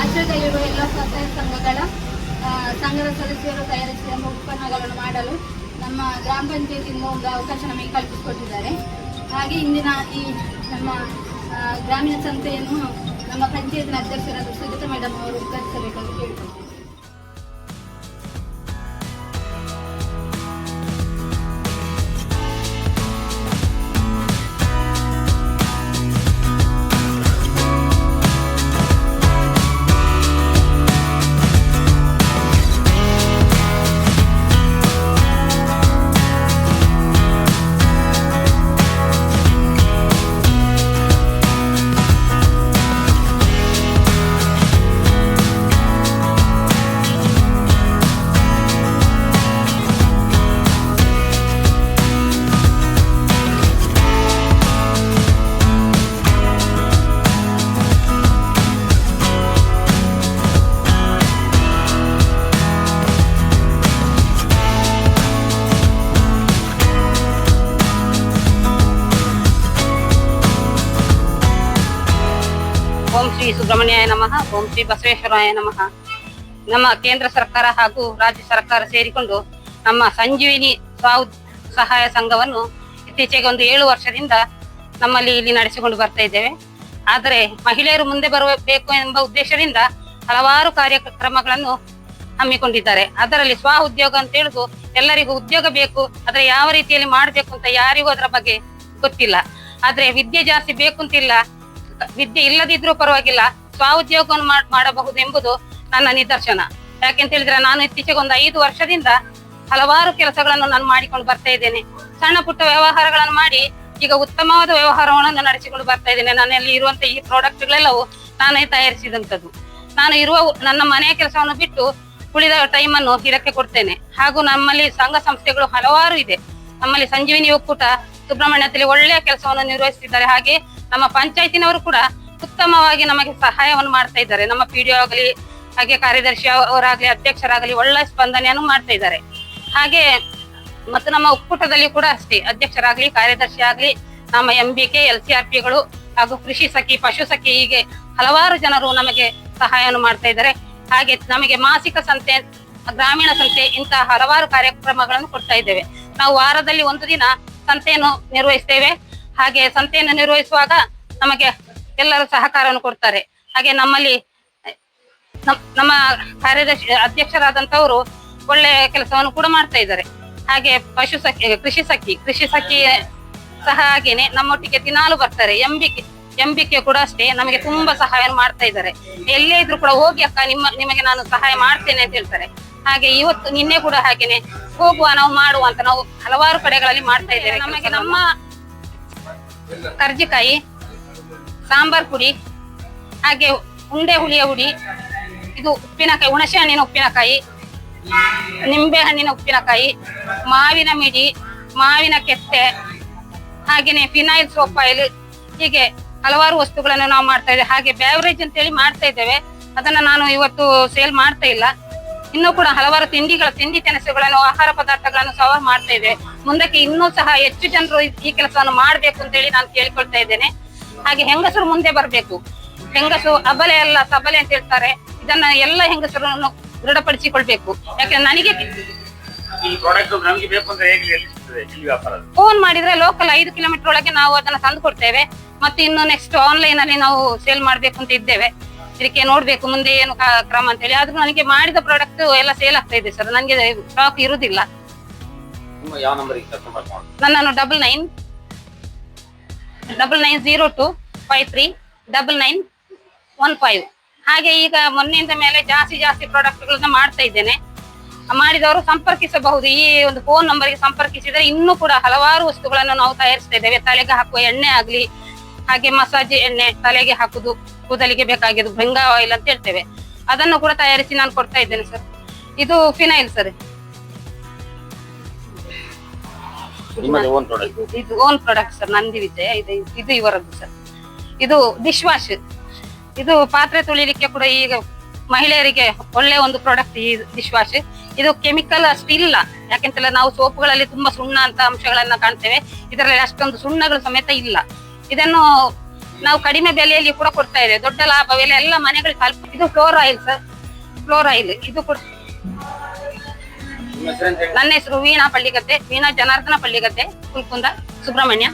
ಆಶ್ರಯದಲ್ಲಿರುವ ಎಲ್ಲ ಸ್ವಸಹಾಯ ಸಂಘಗಳ ಸಂಘದ ಸದಸ್ಯರು ತಯಾರಿಸಿದ ಉತ್ಪನ್ನಗಳನ್ನು ಮಾಡಲು ನಮ್ಮ ಗ್ರಾಮ ಪಂಚಾಯತಿಯಿಂದ ಒಂದು ಅವಕಾಶ ನಮಗೆ ಕಲ್ಪಿಸಿಕೊಟ್ಟಿದ್ದಾರೆ. ಹಾಗೆ ಇಂದಿನ ಈ ನಮ್ಮ ಗ್ರಾಮೀಣ ಸಂತೆಯನ್ನು ನಮ್ಮ ಪಂಚಾಯತಿನ ಅಧ್ಯಕ್ಷರಾದ ಸುಜಿತಾ ಮೇಡಮ್ ಅವರು ಉದ್ಘಾಟಿಸಬೇಕಾಗಿ ಶ್ರೀ ಸುಬ್ರಹ್ಮಣ್ಯಾಯ ನಮಃ, ಓಂ ಶ್ರೀ ಬಸವೇಶ್ವರಾಯ ನಮಃ. ನಮ್ಮ ಕೇಂದ್ರ ಸರ್ಕಾರ ಹಾಗೂ ರಾಜ್ಯ ಸರ್ಕಾರ ಸೇರಿಕೊಂಡು ನಮ್ಮ ಸಂಜೀವಿನಿ ಸ್ವ ಸಹಾಯ ಸಂಘವನ್ನು ಇತ್ತೀಚೆಗೆ ಒಂದು ಏಳು ವರ್ಷದಿಂದ ನಮ್ಮಲ್ಲಿ ಇಲ್ಲಿ ನಡೆಸಿಕೊಂಡು ಬರ್ತಾ ಇದ್ದೇವೆ. ಆದರೆ ಮಹಿಳೆಯರು ಮುಂದೆ ಬರಬೇಕು ಎಂಬ ಉದ್ದೇಶದಿಂದ ಹಲವಾರು ಕಾರ್ಯಕ್ರಮಗಳನ್ನು ಹಮ್ಮಿಕೊಂಡಿದ್ದಾರೆ. ಅದರಲ್ಲಿ ಸ್ವ ಉದ್ಯೋಗ ಅಂತ ಹೇಳುದು ಎಲ್ಲರಿಗೂ ಉದ್ಯೋಗ ಬೇಕು, ಆದರೆ ಯಾವ ರೀತಿಯಲ್ಲಿ ಮಾಡಬೇಕು ಅಂತ ಯಾರಿಗೂ ಅದರ ಬಗ್ಗೆ ಗೊತ್ತಿಲ್ಲ. ಆದರೆ ವಿದ್ಯೆ ಜಾಸ್ತಿ ಬೇಕು ಅಂತಿಲ್ಲ ವಿದ್ಯೆ ಇಲ್ಲದಿದ್ರೂ ಪರವಾಗಿಲ್ಲ ಸ್ವ ಉದ್ಯೋಗವನ್ನು ಮಾಡಬಹುದು ಎಂಬುದು ನನ್ನ ನಿದರ್ಶನ. ಯಾಕೆಂತ ಹೇಳಿದ್ರೆ ನಾನು ಇತ್ತೀಚೆಗೆ ಒಂದು ಐದು ವರ್ಷದಿಂದ ಹಲವಾರು ಕೆಲಸಗಳನ್ನು ನಾನು ಮಾಡಿಕೊಂಡು ಬರ್ತಾ ಇದ್ದೇನೆ. ಸಣ್ಣ ಪುಟ್ಟ ವ್ಯವಹಾರಗಳನ್ನು ಮಾಡಿ ಈಗ ಉತ್ತಮವಾದ ವ್ಯವಹಾರವನ್ನು ನಡೆಸಿಕೊಂಡು ಬರ್ತಾ ಇದ್ದೇನೆ. ನನ್ನಲ್ಲಿ ಇರುವಂತಹ ಈ ಪ್ರಾಡಕ್ಟ್ಗಳೆಲ್ಲವೂ ನಾನೇ ತಯಾರಿಸಿದಂಥದ್ದು. ನಾನು ಇರುವ ನನ್ನ ಮನೆಯ ಕೆಲಸವನ್ನು ಬಿಟ್ಟು ಉಳಿದ ಟೈಮ್ ಅನ್ನು ಇದಕ್ಕೆ ಕೊಡ್ತೇನೆ. ಹಾಗೂ ನಮ್ಮಲ್ಲಿ ಸಂಘ ಸಂಸ್ಥೆಗಳು ಹಲವಾರು ಇದೆ. ನಮ್ಮಲ್ಲಿ ಸಂಜೀವಿನಿ ಒಕ್ಕೂಟ ಸುಬ್ರಹ್ಮಣ್ಯದಲ್ಲಿ ಒಳ್ಳೆಯ ಕೆಲಸವನ್ನು ನಿರ್ವಹಿಸುತ್ತಿದ್ದಾರೆ. ಹಾಗೆ ನಮ್ಮ ಪಂಚಾಯತಿನವರು ಕೂಡ ಉತ್ತಮವಾಗಿ ನಮಗೆ ಸಹಾಯವನ್ನು ಮಾಡ್ತಾ ಇದ್ದಾರೆ. ನಮ್ಮ ಪಿ ಡಿ ಆಗಲಿ, ಹಾಗೆ ಕಾರ್ಯದರ್ಶಿ ಅವರಾಗಲಿ, ಅಧ್ಯಕ್ಷರಾಗಲಿ ಒಳ್ಳೆ ಸ್ಪಂದನೆಯನ್ನು ಮಾಡ್ತಾ ಇದ್ದಾರೆ. ಹಾಗೆ ಮತ್ತು ನಮ್ಮ ಒಕ್ಕೂಟದಲ್ಲಿ ಕೂಡ ಅಷ್ಟೇ, ಅಧ್ಯಕ್ಷರಾಗಲಿ, ಕಾರ್ಯದರ್ಶಿ ಆಗಲಿ, ನಮ್ಮ M B K L C R ಪಿಗಳು ಹಾಗೂ ಕೃಷಿ ಸಖಿ, ಪಶು ಸಖಿ ಹೀಗೆ ಹಲವಾರು ಜನರು ನಮಗೆ ಸಹಾಯವನ್ನು ಮಾಡ್ತಾ ಇದ್ದಾರೆ. ಹಾಗೆ ನಮಗೆ ಮಾಸಿಕ ಸಂತೆ, ಗ್ರಾಮೀಣ ಸಂತೆ ಇಂತಹ ಹಲವಾರು ಕಾರ್ಯಕ್ರಮಗಳನ್ನು ಕೊಡ್ತಾ ಇದ್ದೇವೆ. ನಾವು ವಾರದಲ್ಲಿ ಒಂದು ದಿನ ಸಂತೆಯನ್ನು ನಿರ್ವಹಿಸ್ತೇವೆ. ಹಾಗೆ ಸಂತೆಯನ್ನು ನಿರ್ವಹಿಸುವಾಗ ನಮಗೆ ಎಲ್ಲರೂ ಸಹಕಾರವನ್ನು ಕೊಡ್ತಾರೆ. ಹಾಗೆ ನಮ್ಮಲ್ಲಿ ನಮ್- ನಮ್ಮ ಕಾರ್ಯದರ್ಶಿ ಅಧ್ಯಕ್ಷರಾದಂತವರು ಒಳ್ಳೆಯ ಕೆಲಸವನ್ನು ಕೂಡ ಮಾಡ್ತಾ ಇದ್ದಾರೆ. ಹಾಗೆ ಪಶು ಸಖಿ, ಕೃಷಿ ಸಖಿ ಕೃಷಿ ಸಖಿ ಸಹ ಹಾಗೇನೆ ನಮ್ಮೊಟ್ಟಿಗೆ ದಿನಾಲು ಬರ್ತಾರೆ. ಎಂಬಿಕೆ ಎಂಬಿಕೆ ಕೂಡ ಅಷ್ಟೇ ನಮಗೆ ತುಂಬಾ ಸಹಾಯ ಮಾಡ್ತಾ ಇದ್ದಾರೆ. ಎಲ್ಲೇ ಇದ್ರು ಕೂಡ ಹೋಗಿ ಅಕ್ಕ, ನಿಮ್ಮ, ನಿಮಗೆ ನಾನು ಸಹಾಯ ಮಾಡ್ತೇನೆ ಅಂತ ಹೇಳ್ತಾರೆ. ಹಾಗೆ ಇವತ್ತು ನಿನ್ನೆ ಕೂಡ ಹಾಗೇನೆ ಹೋಗುವ, ನಾವು ಮಾಡುವ ಅಂತ ನಾವು ಹಲವಾರು ಕಡೆಗಳಲ್ಲಿ ಮಾಡ್ತಾ ಇದ್ದೇವೆ. ನಮಗೆ ನಮ್ಮ ಕರ್ಜಿಕಾಯಿ, ಸಾಂಬಾರ್ ಪುಡಿ, ಹಾಗೆ ಉಂಡೆ ಹುಳಿಯ ಹುಡಿ, ಇದು ಉಪ್ಪಿನಕಾಯಿ, ಹುಣಸೆ ಹಣ್ಣಿನ ಉಪ್ಪಿನಕಾಯಿ, ನಿಂಬೆ ಹಣ್ಣಿನ ಉಪ್ಪಿನಕಾಯಿ, ಮಾವಿನ ಮಿಡಿ, ಮಾವಿನ ಕೆತ್ತೆ ಹಾಗೆಯೇ ಫಿನೈಲ್ ಸೋಪ್ ಆಯಿಲ್, ಹೀಗೆ ಹಲವಾರು ವಸ್ತುಗಳನ್ನು ನಾವು ಮಾಡ್ತಾ ಇದ್ದೇವೆ. ಹಾಗೆ ಬ್ಯಾವರೇಜ್ ಅಂತೇಳಿ ಮಾಡ್ತಾ ಇದ್ದೇವೆ. ಅದನ್ನ ನಾನು ಇವತ್ತು ಸೇಲ್ ಮಾಡ್ತಾ ಇಲ್ಲ. ಇನ್ನೂ ಕೂಡ ಹಲವಾರು ತಿಂಡಿಗಳ ತಿಂಡಿ ತಿನಿಸುಗಳನ್ನು ಆಹಾರ ಪದಾರ್ಥಗಳನ್ನು ಸಹ ಮಾಡ್ತಾ ಇದ್ದೇವೆ. ಮುಂದಕ್ಕೆ ಇನ್ನೂ ಸಹ ಹೆಚ್ಚು ಜನರು ಈ- ಕೆಲಸವನ್ನು ಮಾಡಬೇಕು ಅಂತೇಳಿ ನಾನು ಕೇಳಿಕೊಳ್ತಾ ಇದ್ದೇನೆ. ಹಾಗೆ ಹೆಂಗಸರು ಮುಂದೆ ಬರಬೇಕು. ಹೆಂಗಸು ಅಬಲೆ ಅಲ್ಲ ಸಬಲೆ ಅಂತ ಹೇಳ್ತಾರೆ. ಇದನ್ನ ಎಲ್ಲ ಹೆಂಗಸರನ್ನು ದೃಢಪಡಿಸಿಕೊಳ್ಬೇಕು. ಯಾಕಂದ್ರೆ ನನಗೆ ಫೋನ್ ಮಾಡಿದ್ರೆ ಲೋಕಲ್ ಐದು ಕಿಲೋಮೀಟರ್ ಒಳಗೆ ನಾವು ಅದನ್ನ ತಂದು ಕೊಡ್ತೇವೆ. ಮತ್ತೆ ಇನ್ನು ನೆಕ್ಸ್ಟ್ ಆನ್ಲೈನ್ ಅಲ್ಲಿ ನಾವು ಸೇಲ್ ಮಾಡ್ಬೇಕು ಅಂತ ಇದ್ದೇವೆ. ಇದಕ್ಕೆ ನೋಡ್ಬೇಕು ಮುಂದೆ ಏನು ಕ್ರಮ ಅಂತ ಹೇಳಿ ಆದ್ರೂ ನನಗೆ ಮಾಡಿದ ಪ್ರಾಡಕ್ಟ್ ಎಲ್ಲ ಸೇಲ್ ಆಗ್ತಾ ಇದೆ ಸರ್ ನನಗೆ ಸ್ಟಾಕ್ ಇರುದಿಲ್ಲ. ನನ್ನನ್ನು double nine double nine zero two five three double nine one five ಹಾಗೆ ಈಗ ಮೊನ್ನೆಯಿಂದ ಮೇಲೆ ಜಾಸ್ತಿ ಜಾಸ್ತಿ ಪ್ರಾಡಕ್ಟ್ಗಳನ್ನ ಮಾಡ್ತಾ ಇದ್ದೇನೆ. ಮಾಡಿದವರು ಸಂಪರ್ಕಿಸಬಹುದು. ಈ ಒಂದು ಫೋನ್ ನಂಬರ್ಗೆ ಸಂಪರ್ಕಿಸಿದರೆ ಇನ್ನೂ ಕೂಡ ಹಲವಾರು ವಸ್ತುಗಳನ್ನು ನಾವು ತಯಾರಿಸ್ತಾ ಇದ್ದೇವೆ. ತಲೆಗೆ ಹಾಕುವ ಎಣ್ಣೆ ಆಗಲಿ ಹಾಗೆ ಮಸಾಜ್ ಎಣ್ಣೆ ತಲೆಗೆ ಹಾಕುದು ಕೂದಲಿಗೆ ಬೇಕಾಗಿದ್ದು ಬೆಂಗ ಆಯಿಲ್ ಅಂತ ಹೇಳ್ತೇವೆ. ಅದನ್ನು ಕೂಡ ತಯಾರಿಸಿ ನಾನು ಕೊಡ್ತಾ ಇದ್ದೇನೆ ಸರ್. ಇದು ಫಿನೈಲ್ ಸರ್. ಇದು- ಓನ್ ಪ್ರಾಡಕ್ಟ್ ಸರ್ ನಂದಿವಿದೆ ಇದು ಇದು ಇವರದ್ದು ಸರ್. ಇದು ಡಿಶ್ ವಾಶ್ ಇದು ಪಾತ್ರೆ ತೊಳಿಲಿಕ್ಕೆ ಕೂಡ ಈಗ ಮಹಿಳೆಯರಿಗೆ ಒಳ್ಳೆ ಒಂದು ಪ್ರಾಡಕ್ಟ್ ಈ ಡಿಶ್ ವಾಶ್ ಇದು ಕೆಮಿಕಲ್ ಅಷ್ಟು ಇಲ್ಲ. ಯಾಕೆಂತಂದ್ರೆ ನಾವು ಸೋಪುಗಳಲ್ಲಿ ತುಂಬಾ ಸುಣ್ಣ ಅಂತ ಅಂಶಗಳನ್ನ ಕಾಣ್ತೇವೆ. ಇದರಲ್ಲಿ ಅಷ್ಟೊಂದು ಸುಣ್ಣಗಳು ಸಮೇತ ಇಲ್ಲ. ಇದನ್ನು ನಾವು ಕಡಿಮೆ ಬೆಲೆಯಲ್ಲಿ ಕೂಡ ಕೊಡ್ತಾ ಇದೆ. ದೊಡ್ಡ ಲಾಭ ಬೆಲೆ ಎಲ್ಲ ಮನೆಗಳಿಗೆ ಸ್ವಲ್ಪ ಇದು floor oil sir floor oil ಇದು ಕೂಡ ನನ್ನ ಹೆಸರು ವೀಣಾ ಪಳ್ಳಿಗದ್ದೆ. ವೀಣಾ ಜನಾರ್ದನ ಪಳ್ಳಿಗದ್ದೆ ಕುಲ್ಕುಂದ ಸುಬ್ರಹ್ಮಣ್ಯ.